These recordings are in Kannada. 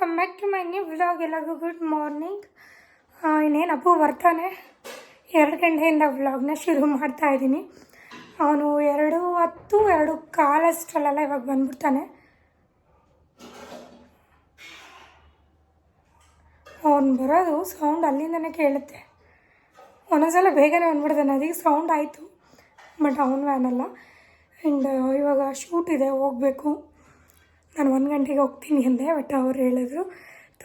Welcome back to my new vlog ಎಲ್ಲರಿಗೂ ಗುಡ್ ಮಾರ್ನಿಂಗ್ ಇನ್ನೇನು ಅಪ್ಪು ಬರ್ತಾನೆ. ಎರಡು ಗಂಟೆಯಿಂದ ವ್ಲಾಗ್ನ ಶುರು ಮಾಡ್ತಾ ಇದ್ದೀನಿ. ಅವನು ಎರಡು ಹತ್ತು, ಎರಡು ಕಾಲಷ್ಟರಲ್ಲೆಲ್ಲ ಇವಾಗ ಬಂದ್ಬಿಡ್ತಾನೆ. ಅವನು ಬರೋದು ಸೌಂಡ್ ಅಲ್ಲಿಂದನೇ ಕೇಳುತ್ತೆ. ಒಂದೊಂದ್ಸಲ ಬೇಗನೆ ಬಂದ್ಬಿಡ್ತಾನೆ. ಅದಕ್ಕೆ ಸೌಂಡ್ ಆಯಿತು ಬಟ್ ಅವನು ವ್ಯಾನಲ್ಲ ಆ್ಯಂಡ್ ಇವಾಗ ಶೂಟ್ ಇದೆ, ಹೋಗಬೇಕು. ನಾನು ಒಂದು ಗಂಟೆಗೆ ಹೋಗ್ತೀನಿ ಅಂದೆ ಬಟ್ ಅವ್ರು ಹೇಳಿದ್ರು,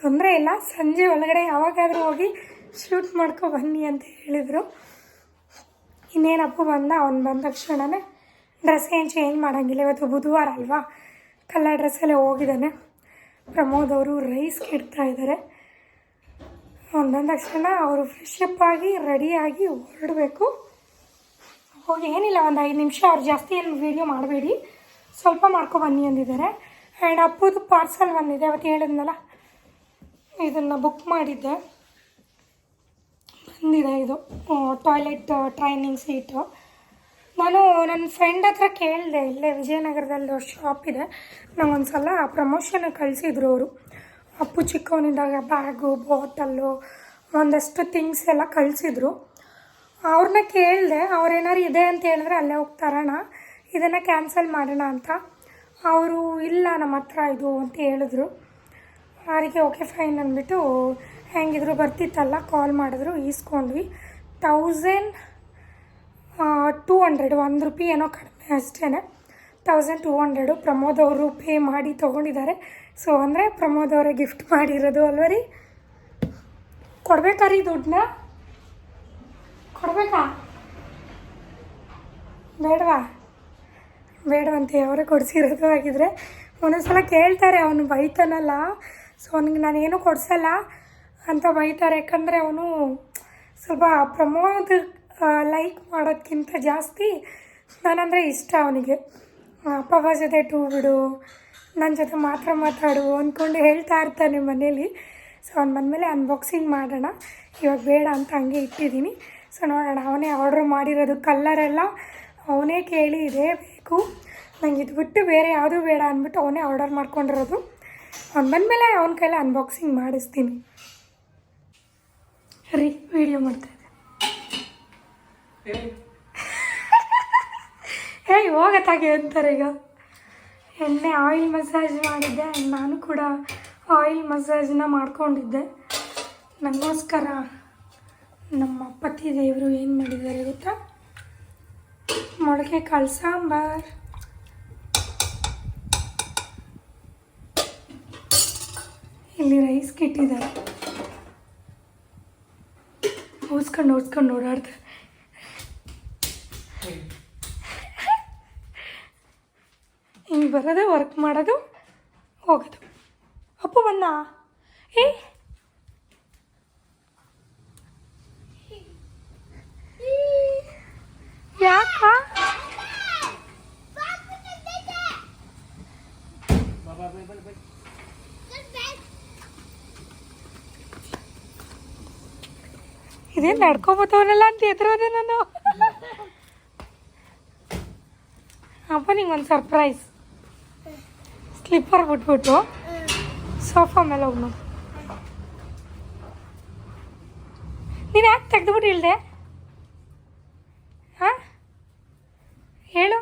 ತೊಂದರೆ ಇಲ್ಲ, ಸಂಜೆ ಒಳಗಡೆ ಯಾವಾಗಾದರೂ ಹೋಗಿ ಶೂಟ್ ಮಾಡ್ಕೊ ಬನ್ನಿ ಅಂತ ಹೇಳಿದರು. ಇನ್ನೇನಪ್ಪ ಬಂದ, ಅವ್ನು ಬಂದ ತಕ್ಷಣವೇ ಡ್ರೆಸ್ ಏನು ಚೇಂಜ್ ಮಾಡೋಂಗಿಲ್ಲ. ಇವತ್ತು ಬುಧವಾರ ಅಲ್ವಾ? ಕಲರ್ ಡ್ರೆಸ್ಸಲ್ಲೇ ಹೋಗಿದ್ದಾನೆ. ಪ್ರಮೋದ್ ಅವರು ರೈಸ್ ಕೆಡ್ತಾ ಇದ್ದಾರೆ ಅವ್ನು ಬಂದ ತಕ್ಷಣ ಅವರು ಫ್ರೆಶ್ ಅಪ್ ಆಗಿ ರೆಡಿಯಾಗಿ ಹೊರಡಬೇಕು. ಹೋಗಿ ಏನಿಲ್ಲ, ಒಂದು ಐದು ನಿಮಿಷ ಅವ್ರು ಜಾಸ್ತಿ ಏನು ವೀಡಿಯೋ ಮಾಡಬೇಡಿ. ಸ್ವಲ್ಪ ಮಾಡ್ಕೊ ಬನ್ನಿ ಅಂದಿದ್ದಾರೆ. ಆ್ಯಂಡ್ ಅಪ್ಪುದು ಪಾರ್ಸಲ್ ಬಂದಿದೆ, ಅವತ್ತು ಹೇಳಿದ್ನಲ್ಲ? ಇದನ್ನು ಬುಕ್ ಮಾಡಿದ್ದೆ. ಬಂದಿದೆ ಇದು ಟಾಯ್ಲೆಟ್ ಟ್ರೈನಿಂಗ್ ಸೀಟು ನಾನು ನನ್ನ ಫ್ರೆಂಡ್ ಹತ್ರ ಕೇಳಿದೆ, ಇಲ್ಲೇ ವಿಜಯನಗರದಲ್ಲಿ ಶಾಪ್ ಇದೆ. ನಂಗೊಂದು ಸಲ ಪ್ರಮೋಷನ್ ಕಳಿಸಿದ್ರು ಅವರು. ಅಪ್ಪು ಚಿಕ್ಕವನಿದ್ದಾಗ ಬ್ಯಾಗು ಬಾಟಲ್ಲು ಒಂದಷ್ಟು ಥಿಂಗ್ಸ್ ಎಲ್ಲ ಕಳಿಸಿದ್ರು. ಅವ್ರನ್ನ ಕೇಳಿದೆ ಅವ್ರೇನಾರು ಇದೆ ಅಂತ ಹೇಳಿದ್ರೆ ಅಲ್ಲೇ ಹೋಗಿ ತರೋಣ ಇದನ್ನು ಕ್ಯಾನ್ಸಲ್ ಮಾಡೋಣ ಅಂತ. ಅವರು, ಇಲ್ಲ ನಮ್ಮ ಹತ್ರ ಇದು ಅಂತ ಹೇಳಿದ್ರು. ಅದಕ್ಕೆ ಓಕೆ, ಫೈನ್ ಅಂದ್ಬಿಟ್ಟು ಹೆಂಗಿದ್ರು, ಬರ್ತಿತ್ತಲ್ಲ, ಕಾಲ್ ಮಾಡಿದ್ರು, ಈಸ್ಕೊಂಡ್ವಿ. ತೌಸಂಡ್ ಟೂ ಹಂಡ್ರೆಡ್, ಒಂದು ರೂಪಿ ಏನೋ ಕಡಿಮೆ ಅಷ್ಟೇ ತೌಸಂಡ್ ಟೂ ಹಂಡ್ರೆಡು ಪ್ರಮೋದ್ ಅವರು ಪೇ ಮಾಡಿ ತೊಗೊಂಡಿದ್ದಾರೆ. ಸೊ ಅಂದರೆ ಪ್ರಮೋದ್ ಅವರೇ ಗಿಫ್ಟ್ ಮಾಡಿರೋದು ಅಲ್ವ ರೀ? ಕೊಡ್ಬೇಕಾ ರೀ ದುಡ್ಡನ್ನ? ಕೊಡ್ಬೇಕಾ? ಬೇಡವಾ? ಬೇಡವಂತೆ ಅವರೇ ಕೊಡಿಸಿರೋದು ಆಗಿದ್ರೆ ಒಂದೊಂದ್ಸಲ ಕೇಳ್ತಾರೆ, ಅವನು ಬೈತಾನಲ್ಲ ಸೊ ಅವನಿಗೆ ನಾನೇನು ಕೊಡಿಸಲ್ಲ ಅಂತ ಬೈತಾರೆ. ಯಾಕಂದರೆ ಅವನು ಸ್ವಲ್ಪ ಪ್ರಮೋದ್ ಲೈಕ್ ಮಾಡೋದಕ್ಕಿಂತ ಜಾಸ್ತಿ ನಾನಂದರೆ ಇಷ್ಟ ಅವನಿಗೆ. ಅಪ್ಪ ಜೊತೆ ಟೂ ಬಿಡು ನನ್ನ ಜೊತೆ ಮಾತ್ರ ಮಾತಾಡು ಅಂದ್ಕೊಂಡು ಹೇಳ್ತಾ ಇರ್ತಾನೆ ಮನೇಲಿ. ಸೊ ಅವ್ನು ಬಂದಮೇಲೆ ಅನ್ಬಾಕ್ಸಿಂಗ್ ಮಾಡೋಣ. ಇವಾಗ ಬೇಡ ಅಂತ ಹಂಗೆ ಇಟ್ಟಿದ್ದೀನಿ. ಸೊ ನೋಡೋಣ, ಅವನೇ ಆರ್ಡ್ರ್ ಮಾಡಿರೋದು ಕಲ್ಲರೆಲ್ಲ ಅವನೇ ಕೇಳಿ ಇದೇ ಬೇಕು. ನಂಗೆ ಇದು ಬಿಟ್ಟು ಬೇರೆ ಯಾವುದೂ ಬೇಡ ಅಂದ್ಬಿಟ್ಟು ಅವನೇ ಆರ್ಡರ್ ಮಾಡ್ಕೊಂಡಿರೋದು. ಅವ್ನು ಬಂದಮೇಲೆ ಅವನ ಕೈಲಿ ಅನ್ಬಾಕ್ಸಿಂಗ್ ಮಾಡಿಸ್ತೀನಿ. ರೀ ವಿಡಿಯೋ ಮಾಡ್ತಾಯಿದ್ದೆ ಹೇಯ್ ಹೋಗತ್ತಾಗೆ ಅಂತಾರೆ ಈಗ. ಎಣ್ಣೆ ಆಯಿಲ್ ಮಸಾಜ್ ಮಾಡಿದ್ದೆ. ನಾನು ಕೂಡ ಆಯಿಲ್ ಮಸಾಜ್ನ ಮಾಡ್ಕೊಂಡಿದ್ದೆ. ನನಗೋಸ್ಕರ ನಮ್ಮ ಪತಿ ದೇವರು ಏನು ಮಾಡಿದ್ದಾರೆ ಗೊತ್ತಾ? ಮೊಳಕೆ ಕಾಳು ಸಾಂಬಾರ್. ಇಲ್ಲಿ ರೈಸ್ ಕಿಟ್ಟಿದ್ದಾರೆ. ಓದ್ಸ್ಕೊಂಡು ಓದ್ಸ್ಕೊಂಡು ಓಡಾಡ್ತಾರೆ ಹಿಂಗೆ ಬರೋದು ವರ್ಕ್ ಮಾಡೋದು, ಹೋಗೋದು. ಅಪ್ಪು ಬಂದ ಏ? ಯಾಕ ಇದೇನು ನಡ್ಕೊಬೋದವನಲ್ಲ ಅಂತ ಎದುರೋದೆ ನಾನು. ಅಪ್ಪ ನಿಂಗೊಂದು ಸರ್ಪ್ರೈಸ್ ಸ್ಲಿಪ್ಪರ್ ಬಿಟ್ಬಿಟ್ಟು ಸೋಫಾ ಮೇಲೆ ಹೋಗಿ ನೀನು ಯಾಕೆ ತೆಗೆದುಬಿಟ್ಟು ಇಳ್ದೆ ಹಾಂ? ಹೇಳು.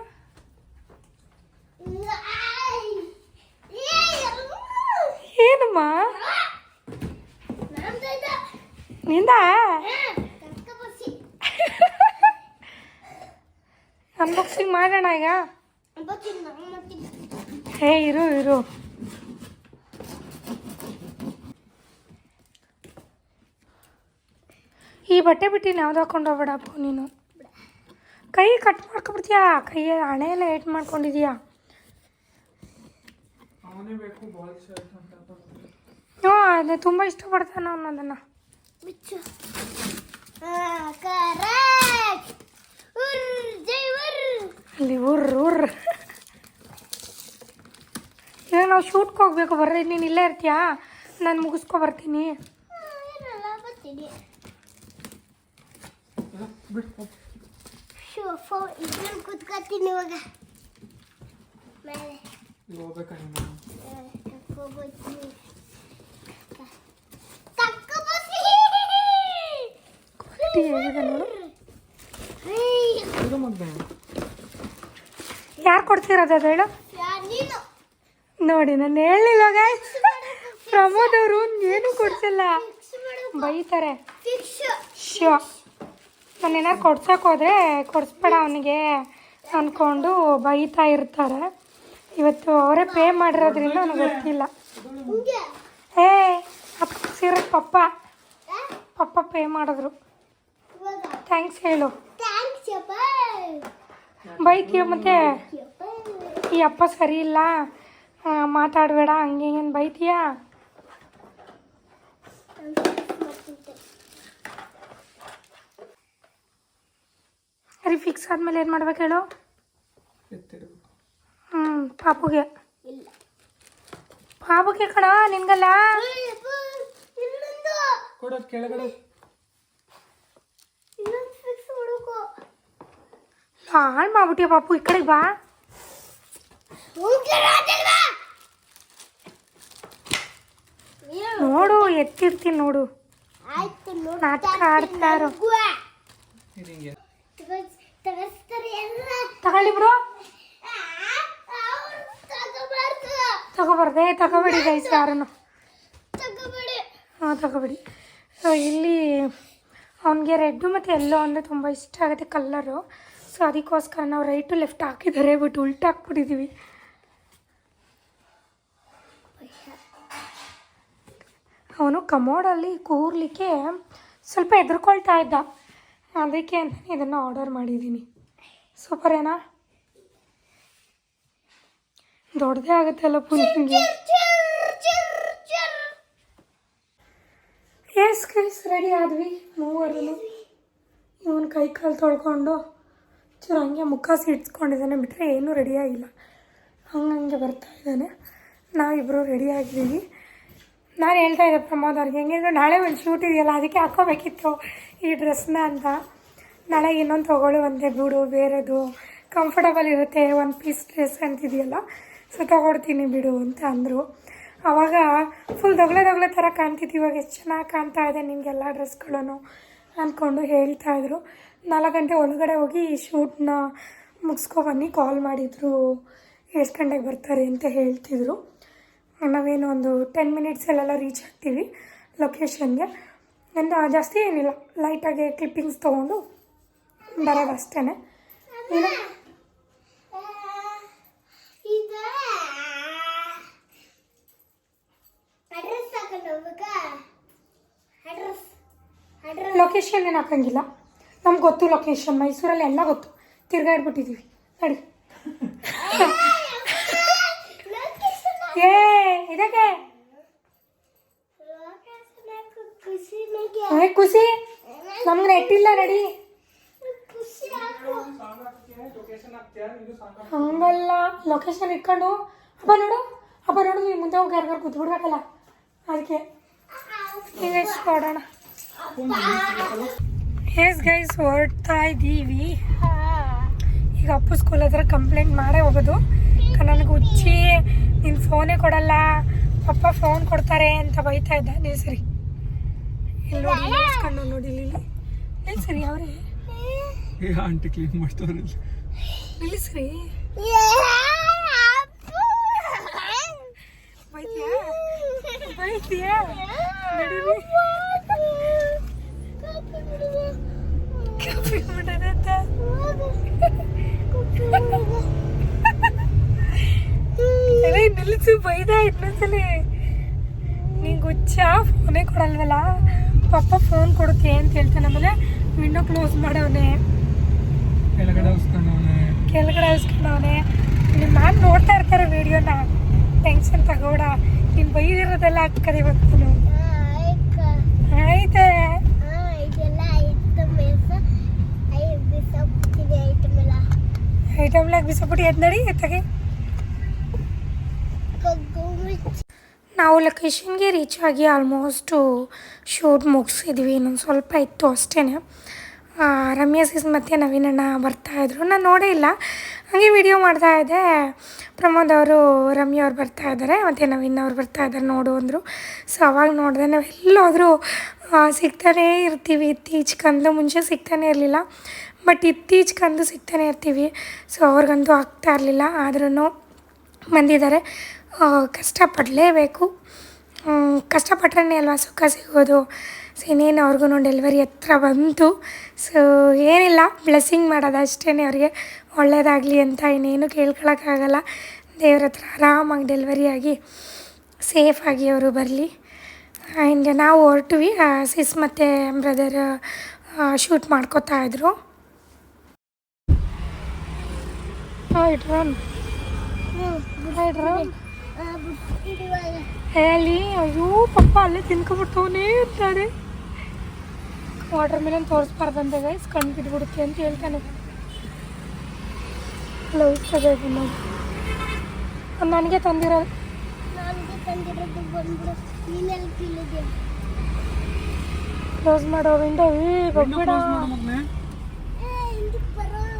ಏನಮ್ಮ? ನಿಂದ? ಅನ್ಬಾಕ್ಸಿಂಗ್ ಮಾಡೋಣ ಈಗ? ಹೇ ಇರು ಇರು. ಈ ಬಟ್ಟೆ ಬಿಟ್ಟು ಯಾವ್ದು ಹಾಕೊಂಡು ಹೋಗ್ಬೇಡಪ್ಪ ನೀನು. ಕೈ ಕಟ್ ಮಾಡ್ಕೊಬಿಡ್ತೀಯಾ? ಕೈಯ ಹಣೆ ಎಲ್ಲ ಏಟ್ ಮಾಡ್ಕೊಂಡಿದ್ಯಾ ಬೇಕು ಹ್ಞೂ ಅದು ತುಂಬ ಇಷ್ಟಪಡ್ತಾನೆ ಅವನು ಅದನ್ನು. ಅಲ್ಲಿ ಉರ್ ಉರ್. ಇವಾಗ ನಾವು ಶೂಟ್ಗೆ ಹೋಗ್ಬೇಕು ಬರ್ರಿ ನೀನು ಇಲ್ಲೇ ಇರ್ತೀಯಾ? ನಾನು ಮುಗಿಸ್ಕೊ ಬರ್ತೀನಿ. ಫೋ ಇವಾಗ. ಮೇಲೆ. ಹೋಗ್ಬೇಕಾ ಯಾರು ಕೊಡ್ತಿರೋದು ಅದು ಹೇಳು? ನೋಡಿ ನಾನು ಹೇಳಿಲ್ಲ ಗೈಸ್ ಪ್ರಮೋದ್ ಅವರು ಏನು ಕೊಡ್ಸಿಲ್ಲ. ಬೈತಾರೆ. ಶೋ. ನಾನು ಏನಾರು ಕೊಡ್ಸಕ್ಕೆ ಹೋದ್ರೆ ಕೊಡಿಸ್ಬೇಡ ಅವನಿಗೆ ಅಂದ್ಕೊಂಡು ಬೈತಾ ಇರ್ತಾರೆ. ಇವತ್ತು ಅವರೇ ಪೇ ಮಾಡಿರೋದ್ರಿಂದ ಅವ್ನಿಗೆ ಗೊತ್ತಿಲ್ಲ. ಏ ಅಪ್ಸಿರೋ ಪಪ್ಪ. ಪಪ್ಪ ಪೇ ಮಾಡಿದ್ರು. ಥ್ಯಾಂಕ್ಸ್ ಹೇಳು. ಬೈತೀಯ ಮತ್ತೆ. ಈ ಅಪ್ಪ ಸರಿ ಇಲ್ಲ. ಮಾತಾಡಬೇಡ. ಹಂಗೆ ಹಿಂಗೆ ಬೈತೀಯಾ? ಅರಿ ಫಿಕ್ಸ್ ಆದಮೇಲೆ ಏನು ಮಾಡ್ಬೇಕು ಹೇಳು? ಹ್ಞೂ ಪಾಪುಗೆ. ಪಾಪುಗೆ ಕಣ ನಿನ್ಗಲ್ಲ? ಕೊಡೋದು ಕೆಳಗಡೆ. ಹಾಳು ಮಾಡ್ಬಿಟ್ಟಿಯ ಪಾಪು ಈ ಕಡೆಗೆ ಬಾ. ನೋಡು ಎತ್ತಿರ್ತೀನಿ ನೋಡು. ನಾಟಕ ಆಡ್ತಾರೋ. ತಗೊಳ್ಳಿ ಬ್ರೋ. ತಗೋಬಾರ್ದು. ತಗೋಬೇಡಿ ಗೈಸ್ ಯಾರನ್ನು. ತಗೋಬೇಡಿ. ಹಾಂ ತಗೋಬೇಡಿ. ಇಲ್ಲಿ ಅವನಿಗೆ ರೆಡ್ಡು ಮತ್ತು ಎಲ್ಲೋ ಅಂದರೆ ತುಂಬ ಇಷ್ಟ ಆಗುತ್ತೆ ಕಲ್ಲರು. ಸೊ ಅದಕ್ಕೋಸ್ಕರ ನಾವು ರೈಟು ಲೆಫ್ಟ್ ಹಾಕಿದ್ದಾರೆ ಬಟ್ ಉಲ್ಟ ಹಾಕ್ಬಿಟ್ಟಿದ್ದೀವಿ ಅವನು ಕಮೋಡಲ್ಲಿ ಕೂರ್ಲಿಕ್ಕೆ ಸ್ವಲ್ಪ ಹೆದರ್ಕೊಳ್ತಾ ಇದ್ದ. ಅದಕ್ಕೆ ಅಂತ ಇದನ್ನು ಆರ್ಡರ್ ಮಾಡಿದ್ದೀನಿ. ಸೂಪರ್ ಏನಾ? ದೊಡ್ಡದೇ ಆಗುತ್ತಲ್ಲ ಪುನಿಂಗೆ ಚಿರ್, ಚಿರ್, ಚಿರ್. ಎಸ್ ಗೈಸ್ ರೆಡಿ ಆದ್ವಿ ಮೂವರು ಇವನು ಕೈ ಕಾಲು ತೊಳ್ಕೊಂಡು ಚೂರು ಹಂಗೆ ಮುಖ ಸಿಡ್ಸ್ಕೊಂಡಿದ್ದಾನೆ. ಬಿಟ್ಟರೆ ಏನೂ ರೆಡಿಯಾಗಿಲ್ಲ ಹಂಗೆ ಬರ್ತಾ ಇದ್ದಾನೆ. ನಾವಿಬ್ಬರು ರೆಡಿ ಆಗಿದ್ದೀವಿ. ನಾನು ಹೇಳ್ತಾ ಇದ್ದೆ ಪ್ರಮೋದ್ ಅವ್ರಿಗೆ, ಹೆಂಗಿದ್ರು ನಾಳೆ ಒಂದು ಶೂಟ್ ಇದೆಯಲ್ಲ, ಅದಕ್ಕೆ ಹಾಕೋಬೇಕಿತ್ತು ಈ ಡ್ರೆಸ್ನ ಅಂತ. ನಾಳೆ ಇನ್ನೊಂದು ತೊಗೊಳ್ಳು ಒಂದೇ ಬಿಡು, ಬೇರೆದು. ಕಂಫರ್ಟಬಲ್ ಇರುತ್ತೆ ಒನ್ ಪೀಸ್ ಡ್ರೆಸ್ ಅಂತಿದೆಯಲ್ಲ. ಸೊ ತೊಗೊಡ್ತೀನಿ ಬಿಡು, ಅಂತ ಅಂದರು. ಆವಾಗ ಫುಲ್ ದೊಗ್ಲೆ ದೊಗ್ಲೆ ಥರ ಕಾಣ್ತಿತ್ತು. ಇವಾಗ ಎಷ್ಟು ಚೆನ್ನಾಗಿ ಕಾಣ್ತಾ ಇದೆ ನಿಮಗೆಲ್ಲ ಡ್ರೆಸ್ಗಳನ್ನು ಅಂದ್ಕೊಂಡು ಹೇಳ್ತಾ ಇದ್ರು. ನಾಲ್ಕು ಗಂಟೆ ಒಳಗಡೆ ಹೋಗಿ ಶೂಟ್ನ ಮುಗಿಸ್ಕೊಬನ್ನಿ ಕಾಲ್ ಮಾಡಿದರು. ಎಷ್ಟು ಗಂಟೆಗೆ ಬರ್ತಾರೆ ಅಂತ ಹೇಳ್ತಿದ್ರು. ನಾವೇನು ಒಂದು ಟೆನ್ ಮಿನಿಟ್ಸಲ್ಲೆಲ್ಲ ರೀಚ್ ಆಗ್ತೀವಿ ಲೊಕೇಶನ್ಗೆ ಎಂದು ಜಾಸ್ತಿ ಏನಿಲ್ಲ ಲೈಟಾಗಿ ಕ್ಲಿಪ್ಪಿಂಗ್ಸ್ ತೊಗೊಂಡು ಬರೋದು ಅಷ್ಟೇ ನೀನು ಆ, ಇದು ಅಡ್ರೆಸ್ ಹಾಕೊಂಡು ಹೋಗ್ಬೇಕಾ ಅಡ್ರೆಸ್ ಅಡ್ರೆಸ್ ಲೊಕೇಶನ್ ಏನು ಹಾಕಂಗಿಲ್ಲ. ನಮ್ಗೆ ಗೊತ್ತು ಲೊಕೇಶನ್ ಮೈಸೂರಲ್ಲಿ ಎಲ್ಲ ಗೊತ್ತು. ತಿರ್ಗಾಡ್ಬಿಟ್ಟಿದ್ದೀವಿ ನಡಿ. ಏ, ಇದಕ್ಕೆ? ಖುಷಿ. ನಮ್ಗೆ ನೆಟ್ಟಿಲ್ಲ, ನಡಿ. ಹಂಗಲ್ಲ. ಲೊಕೇಶನ್ ಇಟ್ಕೊಂಡು. ಅಪ್ಪ ನೋಡು. ಅಪ್ಪ ನೋಡು ನೀವು ಮುಂದೆ ಹೋಗಿ ಯಾರಿಗಾರು ಕೂತ್ಬಿಡ್ಬೇಕಲ್ಲ ಅದಕ್ಕೆ. ಈಗ ಎಷ್ಟು ಎಸ್ ಗೈಸ್ ಹೊರಡ್ತಾ ಇದ್ದೀವಿ ಈಗ ಅಪ್ಪು ಸ್ಕೂಲ್ ಹತ್ರ ಕಂಪ್ಲೇಂಟ್ ಮಾಡೇ ಹೋಗೋದು. ನನಗೆ ಹುಚ್ಚಿ ನಿನ್ನ ಫೋನೇ ಕೊಡಲ್ಲ ಪಪ್ಪ ಫೋನ್ ಕೊಡ್ತಾರೆ ಅಂತ ಬೈತಾ ಇದ್ದ. ನೀವು ಸರಿ. ಇಲ್ಲಿ ನೋಡಿ ನಿಲ್ಸ್ಕೊಂಡು ನೋಡಿ ಇಲ್ಲಿ ನಿಲ್ಸರಿ ಸರಿ ಅವರೇ. ಆಂಟಿ ಕ್ಲೀನ್ ಮಾಡ್ತಾವ್ರೆ ನಿಲ್ಲಿಸ್ರಿ ಬೈತೀಯಾ? ಬೈತೀಯಾ? ನಿಲ್ಲಿಸು ಬೈದ ಇನ್ನೊಂದ್ಸಲಿ. ನೀನ್ ಗುಚ್ಚ ಫೋನೇ ಕೊಡಲ್ವಲ್ಲ? ಪಪ್ಪ ಫೋನ್ ಕೊಡುತ್ತೆ ಅಂತ ಹೇಳ್ತಾನೆ ಆಮೇಲೆ ವಿಂಡೋ ಕ್ಲೋಸ್ ಮಾಡವನೆ. ಕೆಳಗಡೆ ಹಸ್ಕೊಂಡವನೆ ಕೆಳಗಡೆ ಇಸ್ಕೊಂಡವನೆ ನಿಮ್ಮ ಮ್ಯಾಮ್ ನೋಡ್ತಾ ಇರ್ತಾರೆ ವಿಡಿಯೋನ ಟೆನ್ಷನ್ ತಗೋಡ ನೀನು ಬೈದಿರೋದೆಲ್ಲ ಹಾಕದೆ ಇವತ್ತು ಆಯ್ತಾ ಇದೆಲ್ಲ ಐಟಮ್ ಐದು ಬಿಸಾಕ್ಬಿಟ್ಟಿದೆ ಐಟಮ್ ಎಲ್ಲ ಬಿಸಾಬಿಟ್ಟು ಎದ್ದು ನಡಿ ಎತ್ತಗೆ ಕಗ್ಗು ಮಿರ್ಚಿ ನಾವು ಲೊಕೇಶನ್ಗೆ ರೀಚ್ ಆಗಿ ಆಲ್ಮೋಸ್ಟು ಶೂಟ್ ಮುಗಿಸಿದ್ವಿ ಇನ್ನೊಂದು ಸ್ವಲ್ಪ ಇತ್ತು ಅಷ್ಟೇ ರಮ್ಯಾ ಸಿಸ್ ಮತ್ತು ನವೀನಣ್ಣ ಬರ್ತಾಯಿದ್ರು ನಾನು ನೋಡೇ ಇಲ್ಲ. ಹಾಗೆ ವಿಡಿಯೋ ಮಾಡ್ತಾ ಇದ್ದೆ. ಪ್ರಮೋದ್ ಅವರು ರಮ್ಯ ಅವ್ರು ಬರ್ತಾ ಇದ್ದಾರೆ ಮತ್ತು ನವೀನ್ ಅವ್ರು ಬರ್ತಾ ಇದ್ದಾರೆ ನೋಡು ಅಂದರು. ಸೊ ಅವಾಗ ನೋಡಿದೆ ನಾವು ಎಲ್ಲೋದ್ರೂ ಆ, ಸಿಗ್ತಾನೇ ಇರ್ತೀವಿ. ಇತ್ತೀಚೆಗಂದು ಮುಂಚೆ ಸಿಗ್ತಾನೆ ಇರಲಿಲ್ಲ. ಬಟ್ ಇತ್ತೀಚೆಗಂದು ಸಿಗ್ತಾನೆ ಇರ್ತೀವಿ. ಸೊ ಅವ್ರಿಗಂತೂ ಆಗ್ತಾ ಇರಲಿಲ್ಲ. ಆದ್ರೂ ಬಂದಿದ್ದಾರೆ. ಕಷ್ಟಪಡಲೇಬೇಕು. ಕಷ್ಟಪಟ್ರೆ ಅಲ್ವಾ ಸುಖ ಸಿಗೋದು? ಸೊ ಇನ್ನೇನು ಅವ್ರಿಗೂ ಡೆಲಿವರಿ ಹತ್ರ ಬಂತು. ಸೊ ಏನಿಲ್ಲ. ಬ್ಲೆಸ್ಸಿಂಗ್ ಮಾಡೋದು ಅಷ್ಟೇ ಅವ್ರಿಗೆ. ಒಳ್ಳೇದಾಗಲಿ ಅಂತ ಇನ್ನೇನು ಕೇಳ್ಕೊಳಕ್ಕಾಗಲ್ಲ. ದೇವ್ರ ಹತ್ರ ಆರಾಮಾಗಿ ಡೆಲಿವರಿ ಆಗಿ ಸೇಫಾಗಿ ಅವರು ಬರಲಿ. ಆ್ಯಂಡ್ ನಾವು ಹೊರಟ್ವಿ ಸಿಸ್ ಮತ್ತು ಬ್ರದರ್ ಶೂಟ್ ಮಾಡ್ಕೋತಾ ಇದ್ರು. ಹೇಳಿ ಅಯ್ಯೋ ಪಪ್ಪ ಅಲ್ಲೇ ತಿನ್ಕೊಬಿಟ್ಟವನೇ ಅಂತಾರೆ. ವಾಟರ್ ಮೆಲನ್ ತೋರಿಸ್ಬಾರ್ದಂತೆ ಗೈಸ್ ಕಣ್ಣು ಬಿದ್ದುಬಿಡುತ್ತೆ ಅಂತ ಹೇಳ್ತಾನೆ. ನೋಡಿ ಅವ್ನು ನನಗೆ ತಂದಿರೋ ನನಗೆ ತಂದಿರೋದು ಬಂದ್ಬಿಡು. ನೀನೆಲ್ಲಿ ಕೀಳಿದೆ ಕ್ಲೋಸ್ ಮಾಡೋ ವಿಂಡೋ ಈ ಬಗ್ಬಿಡ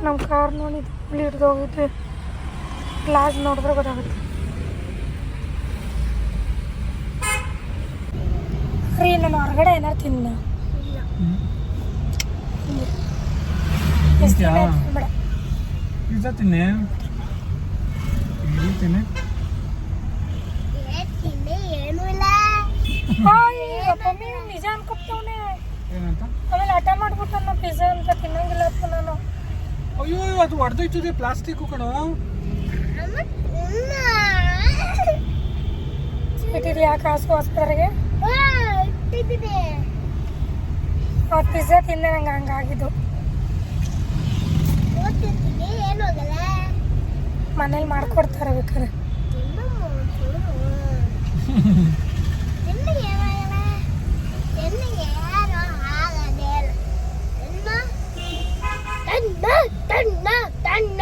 ನಮ್ಮ ಕಾರ್ ನೋಡಿ ಧೂಳು ಹಿಡ್ದು ಹೋಗುತ್ತೆ ಗ್ಲಾಸ್ ನೋಡಿದ್ರೆ ಗೊತ್ತಾಗುತ್ತೆ. ಫ್ರೀ ನಾನು ಹೊರಗಡೆ ಏನಾರು ತಿನ್ನ. ಇಲ್ಲ ಎಷ್ಟು? ಬೇಡ. Pizza that the name? ಏ ತಿನ್ನೆ ಏನೂ ಇಲ್ಲ ಹಾಯ್ ಮಮ್ಮಿ ನಿಜ ಅನ್ಕೊಪ್ತವನೆ. ಏನಂತ? ಆಮೇಲೆ ಹಠ ಮಾಡ್ಬಿಟ್ಟು ನಾನು ಪಿಜ್ಜಾ ಅಂತ ತಿನ್ನಂಗಿಲ್ಲಪ್ಪ ನಾನು. ಅಯ್ಯೋ ಅದು ಹೊಡೆದೈತದೆ ಪ್ಲಾಸ್ಟಿಕ್ ಕಣೋ. ಇಟ್ಟಿದ್ಯಾ ಕಾಸು ಆಸ್ಪತ್ರೆಗೆ ಅವತ್ತು ಪಿಜ್ಜಾ ತಿಂದೆ ನಂಗೆ ಹಂಗಾಗಿದ್ದು ಓದ್ತಿರ್ತೀನಿ ಏನು ಹೋಗಲ್ಲ ಮನೇಲಿ ಮಾಡ್ಕೊಡ್ತಾರೆ ಬೇಕಾದ್ರೆ ತಿನ್ನು ಚೂರು ತಿನ್ನು ಏನಾಗಲ್ಲ ತಿನ್ನು ಯಾರು ಆಗದೆ ತಿನ್ನು ತನ್ನ ತನ್ನ ತನ್ನ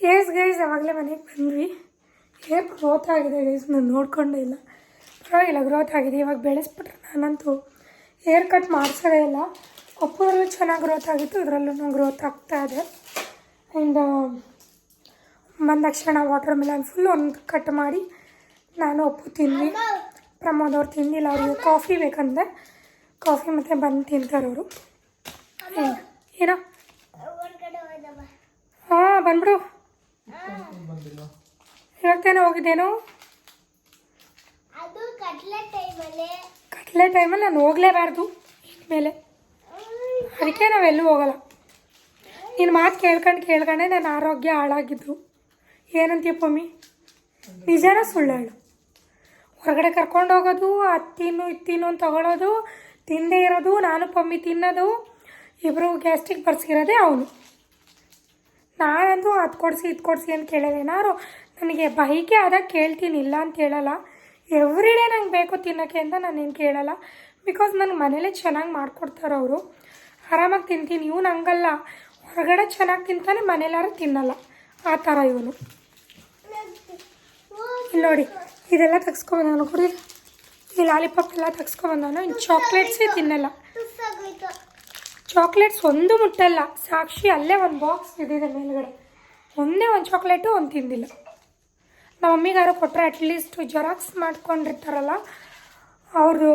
ಎಸ್ ಗೈಸ್ ಅವಾಗಲೇ ಮನೆಗೆ ಬಂದ್ವಿ. ಹೇರ್ ಗ್ರೋತ್ ಆಗಿದೆ ಗೈಸ್ ನಾನು ನೋಡ್ಕೊಂಡೇ ಇಲ್ಲ. ಪರವಾಗಿಲ್ಲ ಗ್ರೋತ್ ಆಗಿದೆ. ಇವಾಗ ಬೆಳೆಸ್ಬಿಟ್ರೆ ನಾನಂತೂ ಹೇರ್ ಕಟ್ ಮಾಡಿಸೋದೇ ಇಲ್ಲ. ಒಪ್ಪೋದ್ರಲ್ಲೂ ಚೆನ್ನಾಗಿ ಗ್ರೋತ್ ಆಗಿತ್ತು ಇದರಲ್ಲೂ ಗ್ರೋತ್ ಆಗ್ತಾ ಇದೆ. ಆ್ಯಂಡ್ ಬಂದ ತಕ್ಷಣ ವಾಟರ್ ಮಿಲನ್ ಫುಲ್ ಒಂದು ಕಟ್ ಮಾಡಿ ನಾನು ಒಪ್ಪು ತಿಂದ್ವಿ ಪ್ರಮೋದ್ ಅವ್ರು ತಿಂದಿಲ್ಲ ಅವ್ರಿಗೆ ಕಾಫಿ ಬೇಕಂದೆ. ಕಾಫಿ ಮತ್ತು ಬಂದು ತಿಂತಾರೆ ಅವರು. ಏನೋ? ಹಾಂ ಬಂದ್ಬಿಡು. ಇವಾಗ ತಾನೇ ಹೋಗಿದ್ದೇನು ಕಟ್ಲೆ ಟೈಮಲ್ಲಿ. ನಾನು ಹೋಗ್ಲೇಬಾರ್ದು ಮೇಲೆ ಅದಕ್ಕೆ ನಾವೆಲ್ಲೂ ಹೋಗಲ್ಲ. ನಿನ್ನ ಮಾತು ಕೇಳ್ಕೊಂಡು ಕೇಳ್ಕೊಂಡೆ ನನ್ನ ಆರೋಗ್ಯ ಹಾಳಾಗಿದ್ದು. ಏನಂತೀಯ ಪಮ್ಮಿ? ನಿಜಾನ ಸುಳ್ಳು ಹೇಳು ಹೊರಗಡೆ ಕರ್ಕೊಂಡು ಹೋಗೋದು ಅದು ತಿನ್ನು ಇದು ತಿನ್ನು ಅಂತ ತಗೊಳ್ಳೋದು ತಿಂದೇ ಇರೋದು ನಾನು ಪಮ್ಮಿ ತಿನ್ನೋದು ಇಬ್ಬರು ಗ್ಯಾಸ್ಟ್ರಿಕ್ ಬರ್ಸಿರೋದೇ ಅವನು. ನಾನಂತೂ ಅದು ಕೊಡಿಸಿ ಇದು ಕೊಡಿಸಿ ಅಂತ ಕೇಳಿದೆ ಏನಾದ್ರು ನನಗೆ ಬೈಕೆ ಆದಾಗ ಕೇಳ್ತೀನಿ, ಇಲ್ಲ ಅಂತ ಹೇಳಲ್ಲ. ಎವ್ರಿ ಡೇ ನಂಗೆ ಬೇಕು ತಿನ್ನೋಕ್ಕೆ ಅಂತ ನಾನೇನು ಕೇಳಲ್ಲ. ಬಿಕಾಸ್ ನನಗೆ ಮನೇಲೇ ಚೆನ್ನಾಗಿ ಮಾಡಿಕೊಡ್ತಾರೆ ಅವರು. ಆರಾಮಾಗಿ ತಿಂತೀನಿ, ಇವನು ಹಂಗಲ್ಲ. ಹೊರಗಡೆ ಚೆನ್ನಾಗಿ ತಿಂತಾನೆ, ಮನೇಲಾರು ತಿನ್ನಲ್ಲ. ಆ ಥರ ಇವನು. ಇಲ್ಲಿ ನೋಡಿ, ಇದೆಲ್ಲ ತೆಗ್ಸ್ಕೊಬಂದವನು ಕುಡಿ. ಈ ಲಾಲಿಪಾಪ್ ಎಲ್ಲ ತೆಗ್ಸ್ಕೊಬಂದವನು ಇನ್ನು ಚಾಕ್ಲೇಟ್ಸೇ ತಿನ್ನಲ್ಲ. ಚಾಕ್ಲೇಟ್ಸ್ ಒಂದು ಮುಟ್ಟಲ್ಲ. ಸಾಕ್ಷಿ ಅಲ್ಲೇ ಒಂದು ಬಾಕ್ಸ್ ಇದೆ ಮೇಲ್ಗಡೆ. ಒಂದೇ ಒಂದು ಚಾಕ್ಲೇಟು, ಒಂದು ತಿಂದಿಲ್ಲ. ನಮ್ಮ ಮಮ್ಮಿಗಾರು ಕೊಟ್ಟರೆ ಅಟ್ಲೀಸ್ಟ್ ಜೆರಾಕ್ಸ್ ಮಾಡ್ಕೊಂಡಿರ್ತಾರಲ್ಲ ಅವರು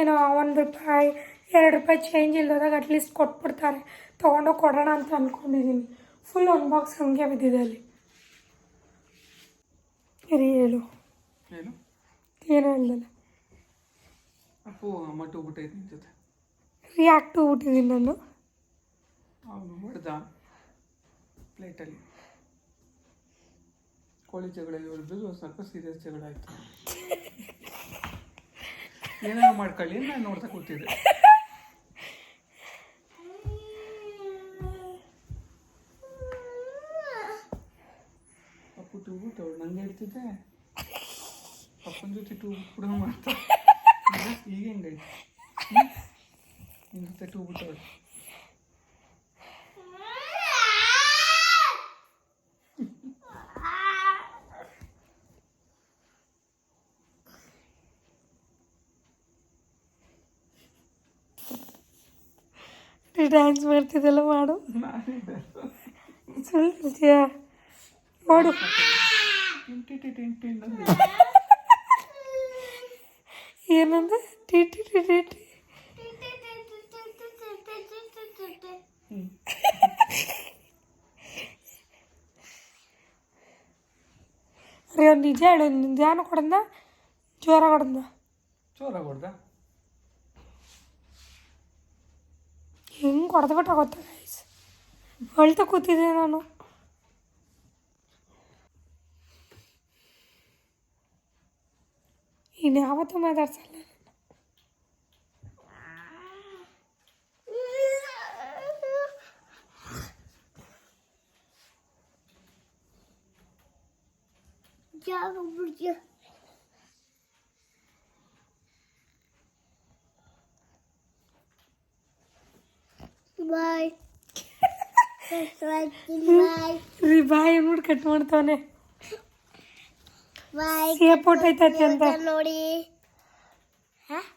ಏನೋ ಒಂದು ರೂಪಾಯಿ ಎರಡು ರೂಪಾಯಿ ಚೇಂಜ್ ಇಲ್ಲದಾಗ ಅಟ್ಲೀಸ್ಟ್ ಕೊಟ್ಬಿಡ್ತಾರೆ. ತೊಗೊಂಡೋಗಿ ಕೊಡೋಣ ಅಂತ ಅಂದ್ಕೊಂಡಿದ್ದೀನಿ ಫುಲ್ ಒನ್ ಬಾಕ್ಸ್ ಹಂಗೆ ಬಿದ್ದಿದೆ ಅಲ್ಲಿ. ರೀ ಹೇಳು. ಏನು? ಇಲ್ಲಲ್ಲ ರಿಯಾಕ್ಟ್ ಹೋಗ್ಬಿಟ್ಟಿದ್ದೀನಿ ನಾನು ಪ್ಲೇಟಲ್ಲಿ ಕೋಳಿ ಜಗಳ ಹೊಡೆದು ಸ್ವಲ್ಪ ಸೀರಿಯಸ್ ಜಗಳ ಆಯ್ತು ಏನೇನೋ ಮಾಡ್ಕೊಳ್ಳಿ ನಾನು ನೋಡ್ತಾ ಕೂತಿದ್ದೆ. ಅಪ್ಪು ಟೂ ಬಿಟ್ಟು ನಂಗೆ ಹೇಳ್ತಿದ್ದೆ. ಅಪ್ಪನ ಜೊತೆ ಟೂ ಕೂಡ ಮಾಡ್ತಾ. ಈಗ ಹೆಂಗೈತೆ ನಿನ್ನ ಜೊತೆ ಟೂ ಬಿಟ್ಟವಳು ಡ್ಯಾನ್ಸ್ ಮಾಡ್ತಿದ್ದೆಲ್ಲ ಮಾಡು ನಾನೇ ಸುಳ್ಳು ಹೇಳ್ತೀಯಾ ಮಾಡು ಟಿಂಟಿ ಟಿ ಟಿಂಟಿ ಅಂದೆ. ಏನಂದ ಟಿ ಟಿ ಟಿ ಟಿ ಟಿ ಹ್ಮ್. ಅರೆ ಅವ್ನು ನಿಜ ಹೇಳು ನಿಜಾನು ಕೊಡಂದ ಜ್ವರ ಕೊಡಂದ ಜೋರ ಹೊಡ್ದ ಹೆಂಗೆ ಹೊಡೆದ್ಬಿಟ್ಟ ಗೊತ್ತಾ ಗೈಸ್ ಅಳ್ತಾ ಕೂತಿದ್ದೆ ನಾನು ಇನ್ನು ಯಾವತ್ತೂ ಮಾತಾಡ್ಸಲ್ಲ ಜಾಗ ಬಿಡ್ಜ ಬಾಯ್ ಬಾಯ್ ರೀ ಬಾಯಿ ನೋಡಿ ಕಟ್ ಮಾಡ್ತಾವನೆ ಬಾಯ್ ಏರ್ಪೋರ್ಟ್ ಐತೈತಿ ಅಂತ. ನೋಡಿ ಟೂ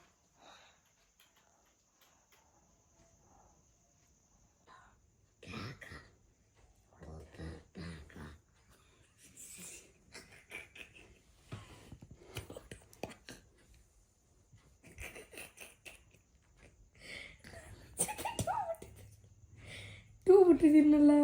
വിട്ടിരുന്നല്ലേ